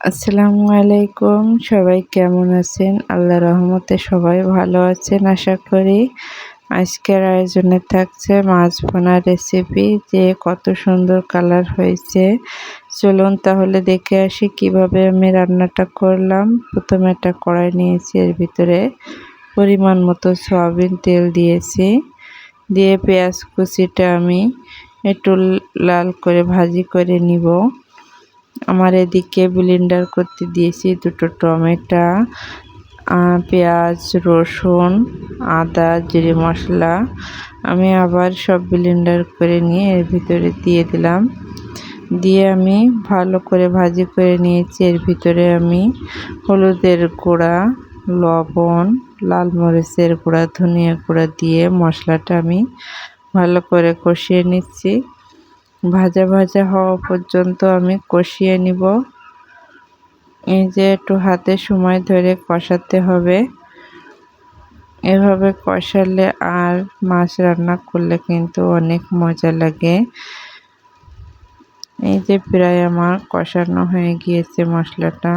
আসসালামু আলাইকুম, সবাই কেমন আছেন? আল্লাহ রহমতে সবাই ভালো আছেন, আশা করি। আজকের আয়োজনে থাকছে মাছ ভোনা রেসিপি যে কত সুন্দর কালার হয়েছে। চলুন তাহলে দেখে আসি কীভাবে আমি রান্নাটা করলাম। প্রথমে একটা কড়াই নিয়েছি, এর ভিতরে পরিমাণ মতো সয়াবিন তেল দিয়েছি। দিয়ে পেঁয়াজ কুচিটা আমি একটু লাল করে ভাজি করে নিব। আমার এদিকে ব্লেন্ডার করতে দিয়েছি দুটো টমেটো পেঁয়াজ, রসুন, আদা, জিরে মশলা। আমি আবার সব ব্লেন্ডার করে নিয়ে এর ভিতরে দিয়ে দিলাম। দিয়ে আমি ভালো করে ভাজি করে নিয়েছি। এর ভিতরে আমি হলুদের গুঁড়া, লবণ, লাল মরিচের গুঁড়া, ধনিয়া গুঁড়া দিয়ে মশলাটা আমি ভালো করে কষিয়ে নিচ্ছি। ভাজা ভাজা হওয়া পর্যন্ত আমি কষিয়ে নিব। এই যে একটু হাতে সময় ধরে কষাতে হবে। এভাবে কষালে আর মাছ রান্না করলে কিন্তু অনেক মজা লাগে। এই যে প্রায় আমার কষানো হয়ে গিয়েছে মশলাটা।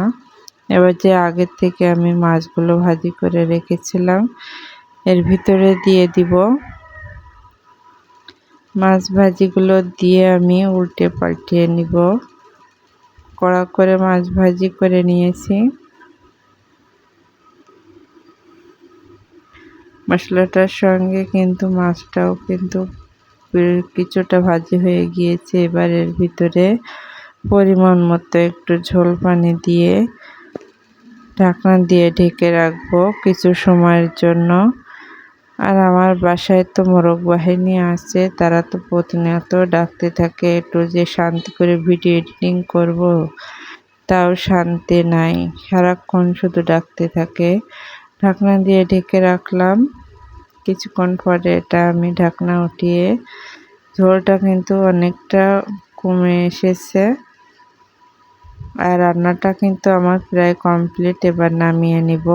এবার যে আগের থেকে আমি মাছগুলো ভাজি করে রেখেছিলাম, এর ভিতরে দিয়ে দিব। মাছ ভাজিগুলো দিয়ে আমি উল্টে পাল্টিয়ে নিব। কড়া করে মাছ ভাজি করে নিয়েছি। মশলাটার সঙ্গে কিন্তু মাছটাও কিন্তু কিছুটা ভাজি হয়ে গিয়েছে। এবার এর ভিতরে পরিমাণ মতো একটু ঝোল পানি দিয়ে ঢাকনা দিয়ে ঢেকে রাখব কিছু সময়ের জন্য। আর আমার বাসায় তো মোরগ বাহিনী আছে, তারা তো প্রতিনিয়ত ডাকতে থাকে একটু যে শান্তি করে ভিডিও এডিটিং করব। তাও শান্তি নাই, সারাক্ষণ শুধু ডাকতে থাকে। ঢাকনা দিয়ে ঢেকে রাখলাম। কিছুক্ষণ পরে এটা আমি ঢাকনা উঠিয়ে, ঝোলটা কিন্তু অনেকটা কমে এসেছে। আর রান্নাটা কিন্তু আমার প্রায় কমপ্লিট এবার নামিয়ে নিব।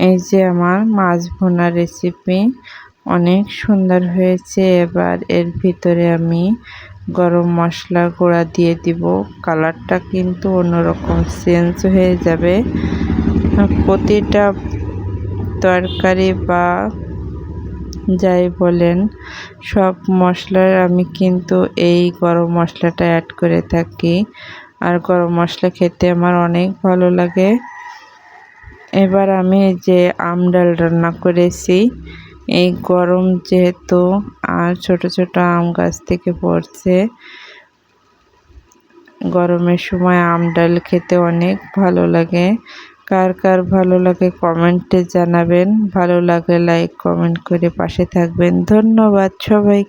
এই যে আমার মাছ ভোনা রেসিপি অনেক সুন্দর হয়েছে। এবার এর ভিতরে আমি গরম মশলা গুঁড়া দিয়ে দিব। কালারটা কিন্তু অন্যরকম চেঞ্জ হয়ে যাবে। প্রতিটা তরকারি বা যাই বলেন, সব মশলার আমি কিন্তু এই গরম মশলাটা অ্যাড করে থাকি। আর গরম মশলা খেতে আমার অনেক ভালো লাগে। এবার আমি যে আম ডাল রান্না করেছি। এই গরম যেহেতু আর ছোট ছোট আম গাছ থেকে পড়ছে, গরমের সময় আম ডাল খেতে অনেক ভালো লাগে। কার কার ভালো লাগে কমেন্টে জানাবেন, ভালো লাগে লাইক, কমেন্ট করে পাশে থাকবেন। ধন্যবাদ সবাই